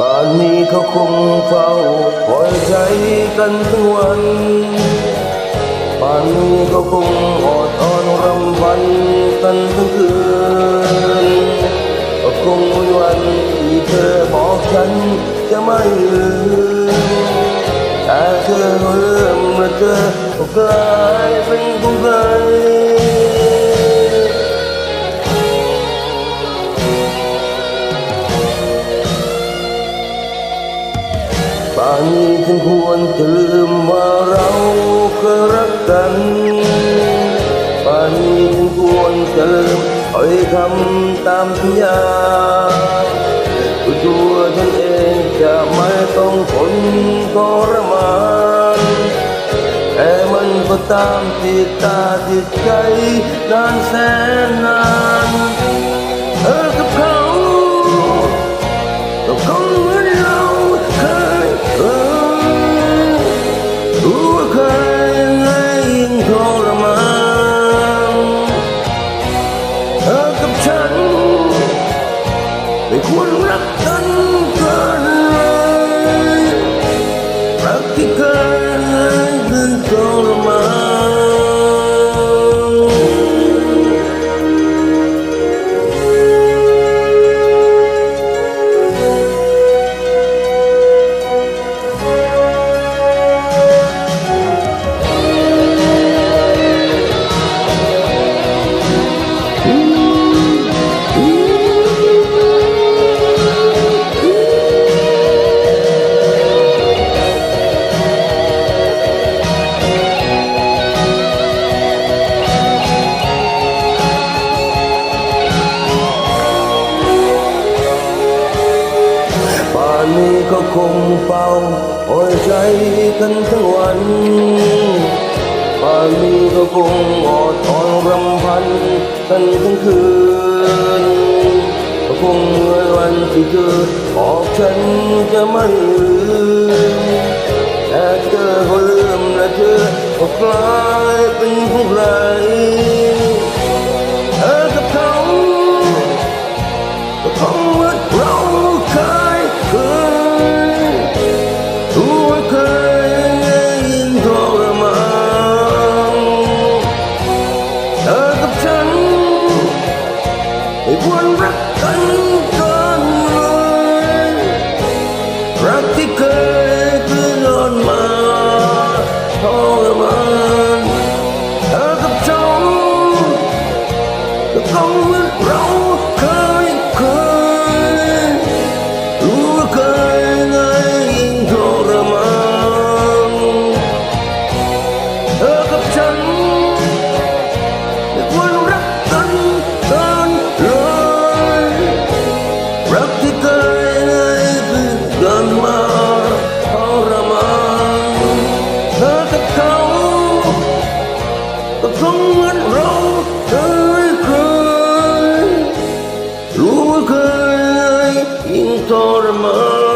ป่านนี้เขาคงเฝ้าคอยใจกันทั้งวัน ป่านนี้ก็คงอดอ่อนรำพันกันทั้งคืนก็คงวันที่เธอบอกฉันจะไม่ลืมแต่เธอเริ่มและเธอก็กลายเป็นของใคร ป่านี้ฉันควรจะลืมว่าเราเคยรักกันป่านนี้ฉันควรจะลืมถ้อยคำตามสัญญาตัวฉันเองจะไม่ต้องทนทรมานแต่มันก็ตามติดตาติดใจนานแสนนาน ปานนี้ก็คงเฝ้าคอยใจกันทั้งวันป่านนี้ก็คงอดทนรำพันกันทั้งคืนก็คงเหมื่อนวันที่เธอบอกฉันจะไม่ลืมแต่เธอก็ลืมและเธอก็กลาย เหมือนเราเคยเคยรู้ว่าเคยไงยิ่งทรมานเธอกับฉันไม่ควรรักกันเกินเลยรักที่เคยไงคือเกินมาทรมานเธอกับเขาก็คงเหมือน ยรู้ว่